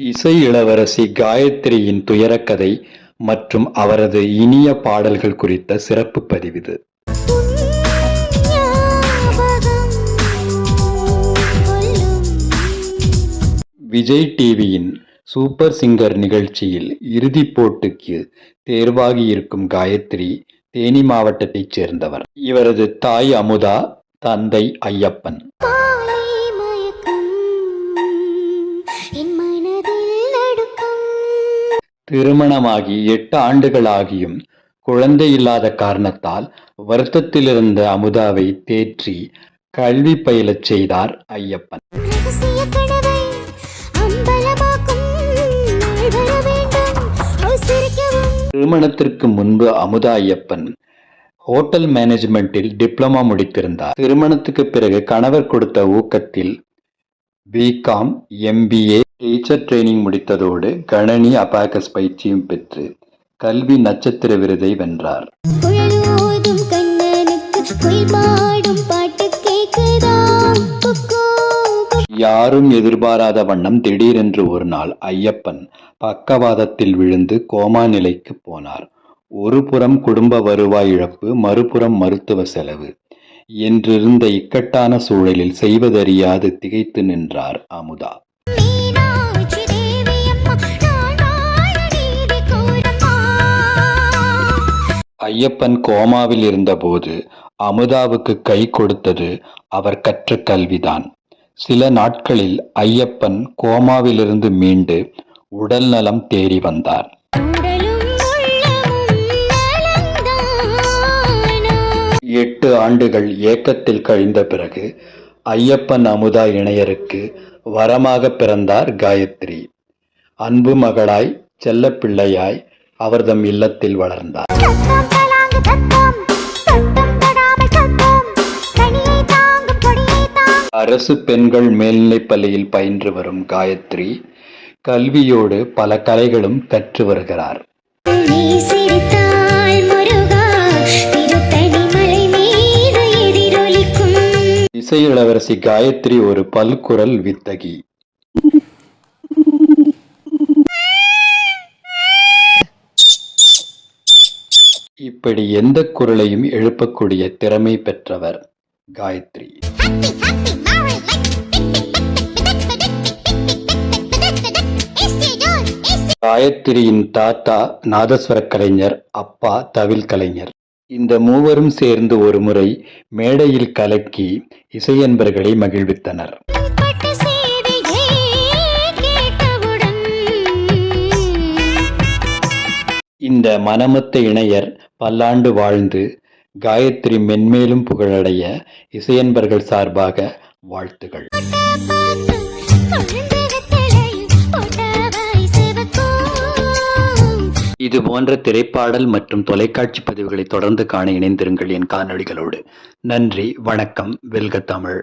இசை இளவரசி காயத்ரியின் துயரக்கதை மற்றும் அவரது இனிய பாடல்கள் குறித்த சிறப்பு பதிவு விஜய் டிவியின் சூப்பர் சிங்கர் நிகழ்ச்சியில் இறுதிப் போட்டிக்கு தேர்வாகியிருக்கும் காயத்ரி தேனி மாவட்டத்தைச் சேர்ந்தவர். இவரது தாய் அமுதா தந்தை ஐயப்பன். திருமணமாகி எட்டு ஆண்டுகளாகியும் குழந்தை இல்லாத காரணத்தால் வருத்தத்திலிருந்த அமுதாவை தேற்றி கல்வி பயிலச் செய்தார் ஐயப்பன். திருமணத்திற்கு முன்பு அமுதா ஐயப்பன் ஹோட்டல் மேனேஜ்மெண்டில் டிப்ளமா முடித்திருந்தார். திருமணத்துக்கு பிறகு கணவர் கொடுத்த ஊக்கத்தில் B Com MBA teacher training முடித்ததோடு கணனி அபாகஸ் பயிற்சியும் பெற்று கல்வி நட்சத்திர விருதை வென்றார். யாரும் எதிர்பாராத வண்ணம் திடீரென்று ஒரு நாள் ஐயப்பன் பக்கவாதத்தில் விழுந்து கோமா நிலைக்கு போனார். ஒரு புறம் குடும்ப வருவாய் இழப்பு மறுபுறம் மருத்துவ செலவு. என்றிருந்த இக்கட்டான சூழலில் செய்வதறியாது திகைத்து நின்றார் அமுதா. ஐயப்பன் கோமாவில் இருந்தபோது அமுதாவுக்கு கை கொடுத்தது அவர் கற்ற கல்விதான். சில நாட்களில் ஐயப்பன் கோமாவிலிருந்து மீண்டு உடல் நலம் தேறி வந்தார். எட்டு ஆண்டுகள் ஏக்கத்தில் கழிந்த பிறகு ஐயப்பன் அமுதா இணையருக்கு வரமாக பிறந்தார் காயத்ரி. அன்பு மகளாய் செல்லப்பிள்ளையாய் அவர்தம் இல்லத்தில் வளர்ந்தார். அரசு பெண்கள் மேல்நிலைப் பள்ளியில் பயின்று வரும் காயத்ரி கல்வியோடு பல கலைகளும் கற்று வருகிறார். இசை இளவரசி காயத்ரி ஒரு பல்குரல் வித்தகி. இப்படி எந்த குரலையும் எழுப்பக்கூடிய திறமை பெற்றவர் காயத்ரி. காயத்ரியின் தாத்தா நாதஸ்வர கலைஞர் அப்பா தவில் கலைஞர் இந்த மூவரும் சேர்ந்து ஒருமுறை மேடையில் கலக்கி இசையன்பர்களை மகிழ்வித்தனர். இந்த மனமொத்த இணையர் பல்லாண்டு வாழ்ந்து காயத்ரி மென்மேலும் புகழடைய இசையன்பர்கள் சார்பாக வாழ்த்துகள். இது போன்ற திரைப்பாடல் மற்றும் தொலைக்காட்சி பதிவுகளை தொடர்ந்து காண இணைந்திருங்கள் என் காணொளிகளோடு. நன்றி வணக்கம் வெல்க தமிழ்.